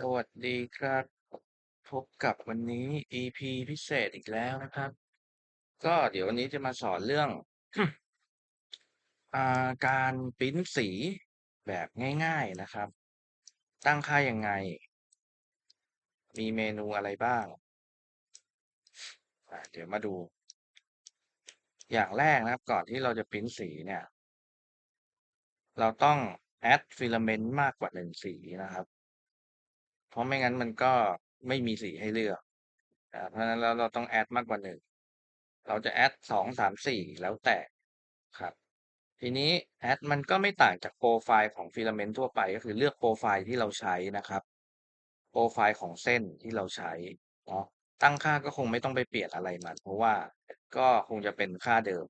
สวัสดีครับ พบกับวันนี้ EP พิเศษอีกแล้วนะครับ ก็เดี๋ยววันนี้จะมาสอนเรื่อง อาการปริ้นสีแบบง่าย ๆนะครับ ตั้งค่ายังไง มีเมนูอะไรบ้าง เดี๋ยวมาดู อย่างแรกนะครับ ก่อนที่เราจะปริ้นสีเนี่ย เราต้องแอดฟิลาเมนต์มากกว่าหนึ่งสีนะครับ ราะไม่งั้นมันก็ไม่มีสีให้เลือกอ่าเพราะฉะนั้นแล้วเราต้องแอดมากกว่าหนึ่งเราจะแอดสองสามสี่แล้วแต่ครับ ทีนี้แอดมันก็ไม่ต่างจากโปรไฟล์ของฟิลาเมนต์ทั่วไปก็คือเลือกโปรไฟล์ที่เราใช้นะครับ โปรไฟล์ของเส้นที่เราใช้เนาะตั้งค่าก็คงไม่ต้องไปเปลี่ยนอะไรมันเพราะว่าก็คงจะเป็นค่าเดิม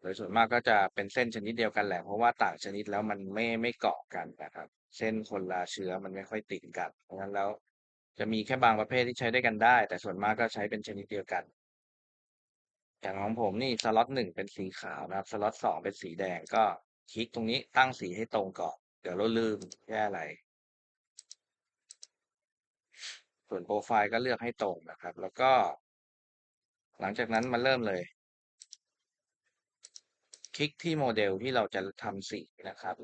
โดยส่วนมากก็จะเป็นเส้นชนิดเดียวกันแหละเพราะว่าต่างชนิดแล้วมันไม่ไม่เกาะกันนะครับ เส้นคนละเชื้อมันไม่ค่อยติดกันเพราะฉะนั้นแล้ว จะมีแค่บางประเภทที่ใช้ด้วยกันได้ แต่ส่วนมากก็ใช้เป็นชนิดเดียวกัน อย่างของผมนี่สล็อตหนึ่งเป็นสีขาวนะครับสล็อตสองเป็นสีแดงก็คลิกตรงนี้ตั้งสีให้ตรงก่อนเดี๋ยวเราลืมแค่อะไร ส่วนโปรไฟล์ก็เลือกให้ตรงนะครับ แล้วก็ หลังจากนั้นมาเริ่มเลย คลิกที่โมเดลที่เราจะทำสีนะครับ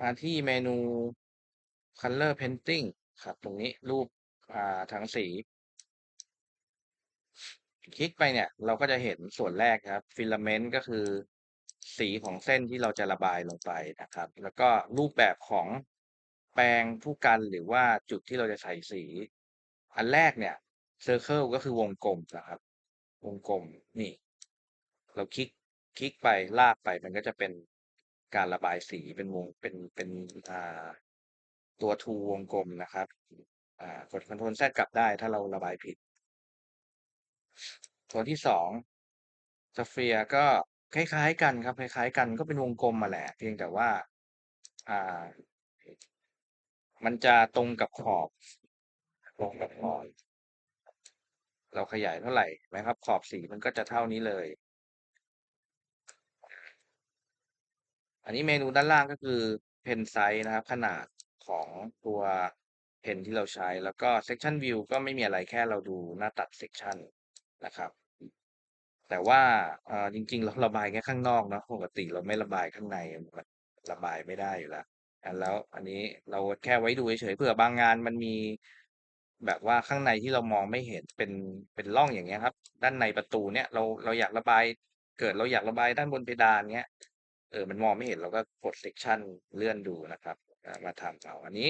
มาที่เมนู Color Painting ครับ ตรงนี้รูปอ่าทั้งสี คลิกไปเนี่ย เราก็จะเห็นส่วนแรกครับฟิลาเมนต์ก็คือสีของเส้นที่เราจะระบายลงไปนะครับ แล้วก็รูปแบบของแปรงผู้กันหรือว่าจุดที่เราจะใส่สี อันแรกเนี่ย Circle ก็คือวงกลมนะครับ วงกลมนี่ เราคลิกคลิกไปลากไปมันก็จะเป็น การระบายสีเป็นวงเป็นเป็นอ่าตัวทูวงกลมนะครับ อ่ากด Ctrl Z กลับได้ถ้าเราระบายผิด ตัวที่สองสเฟียก็คล้ายๆกันครับ คล้ายๆ กันก็เป็นวงกลมมาแหละ เพียงแต่ว่า อ่า มันจะตรงกับขอบตรงกับขอบเราขยายเท่าไหร่ไหมครับ ขอบสีมันก็จะเท่านี้เลย อันนี้เมนูด้านล่างก็คือเพนไซส์นะครับ ขนาดของตัวเพนที่เราใช้ แล้วก็ section view ก็ไม่มีอะไรแค่เราดูหน้าตัด section นะครับ แต่ว่าจริงๆ เราระบายแค่ข้างนอกนะปกติเราไม่ระบายข้างในระบายไม่ได้อยู่แล้วแล้วอันนี้เราแค่ไว้ดูเฉยๆเผื่อบางงานมันมีแบบว่าข้างในที่เรามองไม่เห็นเป็นเป็นร่องอย่างเงี้ยครับ ด้านในประตูเนี่ยเราเราอยากระบายเกิดเราอยากระบายด้านบนเพดานเงี้ย เออมันมองไม่เห็นเราก็กด section เลื่อนดูนะครับมาทำเอาอันนี้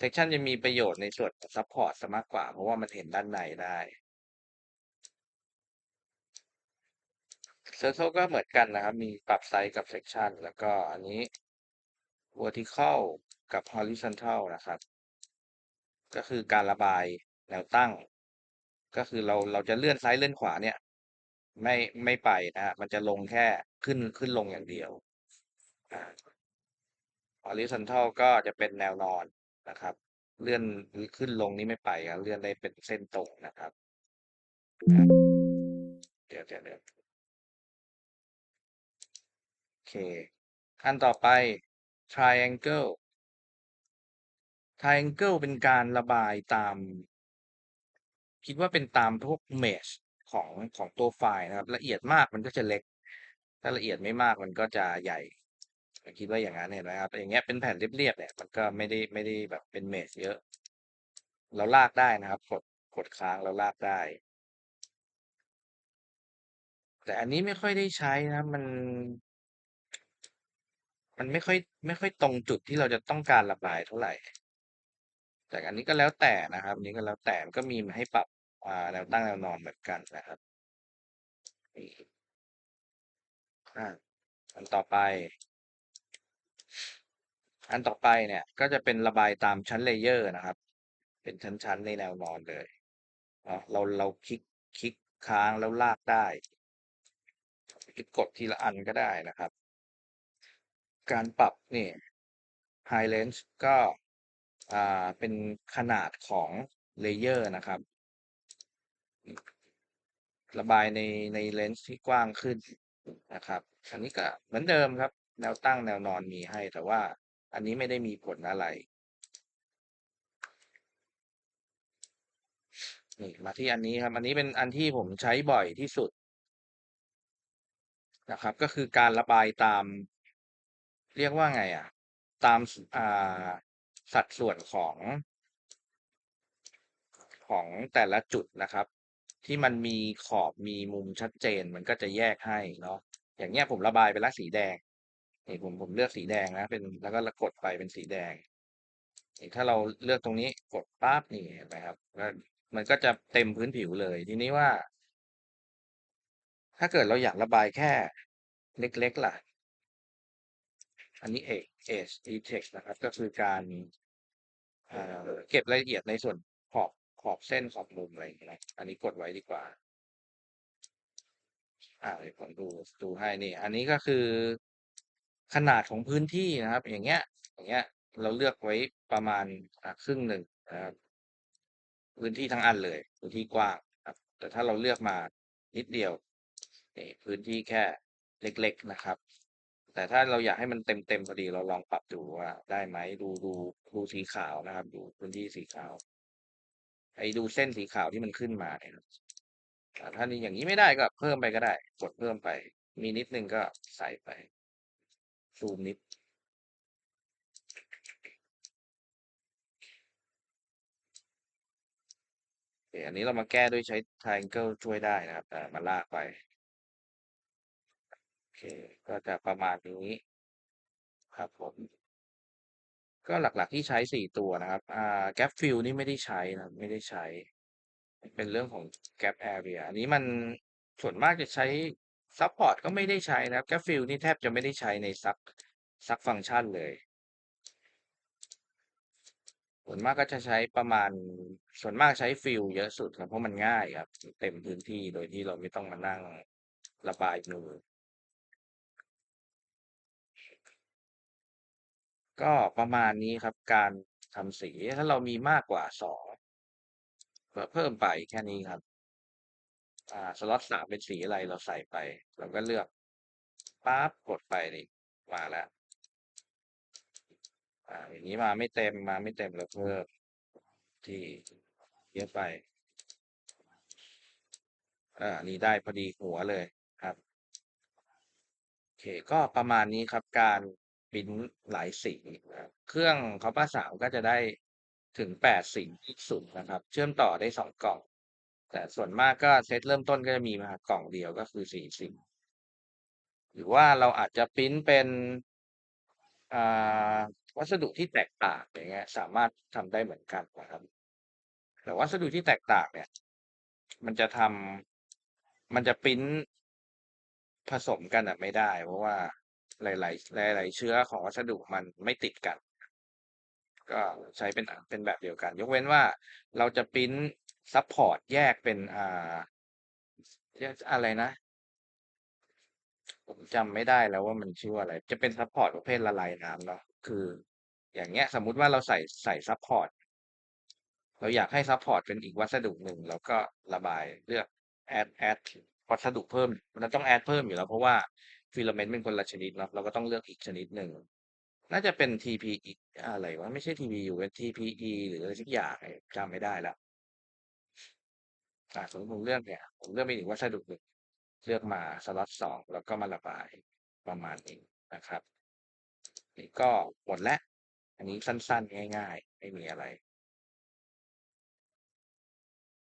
section จะมีประโยชน์ในส่วนซัพพอร์ตซะมากกว่า เพราะว่ามันเห็นด้านในได้ Circle ก็เหมือนกันนะครับ มีปรับไซส์กับ section แล้วก็อันนี้ vertical กับ horizontal นะครับ ก็คือการระบายแนวตั้ง ก็คือเราเราจะเลื่อนซ้ายเลื่อนขวาเนี่ย ไม่ไม่ไปนะฮะมันจะลงแค่ขึ้นขึ้นลงอย่างเดียว horizontal ก็จะเป็นแนวนอนนะครับ เลื่อนขึ้นลงนี่ไม่ไปครับเลื่อนได้เป็นเส้นตรงนะครับอะเดี๋ยวเดี๋ยวเดี๋ยวโอเคอันต่อไป triangle triangle เป็นการระบายตาม คิดว่าเป็นตามพวก mesh ของของตัวไฟล์นะครับ ละเอียดมากมันก็จะเล็ก ถ้าละเอียดไม่มากมันก็จะใหญ่ผม คิดว่าอย่างนั้นเห็นไหมครับอย่างเงี้ยเป็นแผ่นเรียบๆเนี่ยมันก็ไม่ได้ไม่ได้แบบเป็นเมชเยอะ เราลากได้นะครับกดกดค้างแล้วลากได้ แต่อันนี้ไม่ค่อยได้ใช้นะมัน มันไม่ค่อย ไม่ค่อยตรงจุดที่เราจะต้องการระบายเท่าไหร่ แต่อันนี้ก็แล้วแต่นะครับอันนี้ก็แล้วแต่ก็มีมาให้ปรับอ่าแนวตั้งแนวนอนเหมือนกันนะครับอ่าอันต่อไป อันต่อไปเนี่ยก็จะเป็นระบายตามชั้นเลเยอร์นะครับ เป็นชั้นๆในแนวนอนเลยเราเราคลิกคลิกค้างแล้วลากได้คลิกกดทีละอันก็ได้นะครับ การปรับนี่ High Range ก็อ่าเป็นขนาดของเลเยอร์นะครับ ระบายในในเลนส์ที่กว้างขึ้นนะครับ อันนี้ก็เหมือนเดิมครับ แนวตั้งแนวนอนมีให้แต่ว่า อันนี้ไม่ได้มีผลอะไร นี่มาที่อันนี้ครับ อันนี้เป็นอันที่ผมใช้บ่อยที่สุดนะครับ ก็คือการระบายตาม เรียกว่าไงอะ ตามอ่าสัดส่วนของของแต่ละจุดนะครับ ที่มันมีขอบมีมุมชัดเจนมันก็จะแยกให้เนาะอย่างเงี้ยผมระบายไปล้วสีแดง นี่ผมผมเลือกสีแดงนะเป็นแล้วก็กดไปเป็นสีแดงนี่ถ้าเราเลือกตรงนี้กดปั๊บนี่นไหมครับแล้วมันก็จะเต็มพื้นผิวเลยทีนี้ว่า ถ้าเกิดเราอยากระบายแค่เล็ก ๆ ล่ะ อันนี้เอก Edge Detect นะครับ ก็คือการเอ่อเก็บรายละเอียดในส่วนขอบขอบเส้นขอบมุมอะไรอย่างเงี้ยอันนี้กดไว้ดีกว่าอ่าเดี๋ยวผมดูดูให้นี่ อันนี้ก็คือ ขนาดของพื้นที่นะครับ อย่างเงี้ย อย่างเงี้ย เราเลือกไว้ประมาณครึ่งหนึ่งนะครับ พื้นที่ทั้งอันเลย พื้นที่กว้างครับ แต่ถ้าเราเลือกมานิดเดียวนี่พื้นที่แค่เล็ก ๆนะครับ แต่ถ้าเราอยากให้มันเต็มๆพอดีเราลองปรับดูว่าได้ไหมดูดูดูสีขาวนะครับ ดูพื้นที่สีขาวไอ้ดูเส้นสีขาวที่มันขึ้นมาเนี่ยถ้านี่อย่างนี้ไม่ได้ก็เพิ่มไปก็ได้ กดเพิ่มไป มีนิดนึงก็ใส่ไป ซูมนิดอเคอันนี้เรามาแก้ด้วยใช้ triangle ช่วยได้นะครับอ่มาลากไป โอเค ก็จะประมาณนี้ครับผม ก็หลักๆที่ใช้สี่ตัวนะครับอ่า gap fill นี่ไม่ได้ใช้นะไม่ได้ใช้ เป็นเรื่องของ gap area อันนี้มันส่วนมากจะใช้ support ก็ไม่ได้ใช้นะครับ gap fill นี่แทบจะไม่ได้ใช้ในซักซักฟังก์ชันเลย ส่วนมากก็จะใช้ประมาณส่วนมากใช้ฟิลเยอะสุดครับเพราะมันง่ายครับ เต็มพื้นที่โดยที่เราไม่ต้องมานั่งระบายมือก็ประมาณนี้ครับการทำสีถ้าเรามีมากกว่าสองเพิ่มไปแค่นี้ครับ อ่าสล็อตสามเป็นสีอะไรเราใส่ไป เราก็เลือกปั๊บกดไปนี่มาแล้ว อ่าอย่างนี้มาไม่เต็มมาไม่เต็มเราเพิ่มที่เยอะไปอ่านี่ได้พอดีหัวเลยครับโอเคก็ประมาณนี้ครับการปิ้นหลายสีนะเครื่อง Copper 3ก็จะได้ถึง8สีสุดนะครับ เชื่อมต่อได้2กล่อง แต่ส่วนมากก็เซตเริ่มต้นก็จะมีมากล่องเดียวก็คือ4สีหรือว่าเราอาจจะปริ้นเป็นวัสดุที่แตกต่างอย่างเงี้ย สามารถทำได้เหมือนกันนะครับแต่วัสดุที่แตกต่างเนี่ย มันจะทำมันจะปริ้นผสมกันอะไม่ได้ เพราะว่าหลาย ๆ หลาย ๆ เชื้อของวัสดุมันไม่ติดกัน ก็ใช้เป็นเป็นแบบเดียวกัน ยกเว้นว่าเราจะปริ้นซัปพอร์ตแยกเป็นอ่าอะไรนะ ผมจำไม่ได้แล้วว่ามันชื่ออะไร จะเป็นซัปพอร์ตประเภทละลายน้ำเนาะคือ อย่างเงี้ย สมมุติว่าเราใส่ใส่ซัปพอร์ตเราอยากให้ซัปพอร์ตเป็นอีกวัสดุหนึ่งเราก็ระบายเลือก add add วัสดุเพิ่ม มันต้อง add เพิ่มอยู่แล้วเพราะว่าฟิลาเมนต์เป็นคนละชนิดเนาะเราก็ต้องเลือกอีกชนิดหนึ่ง น่าจะเป็น TPE อะไรวะไม่ใช่ TPU เป็น TPE หรืออะไรสักอย่างจำไม่ได้แล้วอ่าสมมติผมเลือกเนี่ยผมเลือกไป็นอีกวัสดุหนึ่งเลือกมาสล็อต2แล้วก็มาระบายประมาณนี้นะครับนี่ก็หมดแล้ว อันนี้สั้นๆ ง่าย ๆ ไม่มีอะไร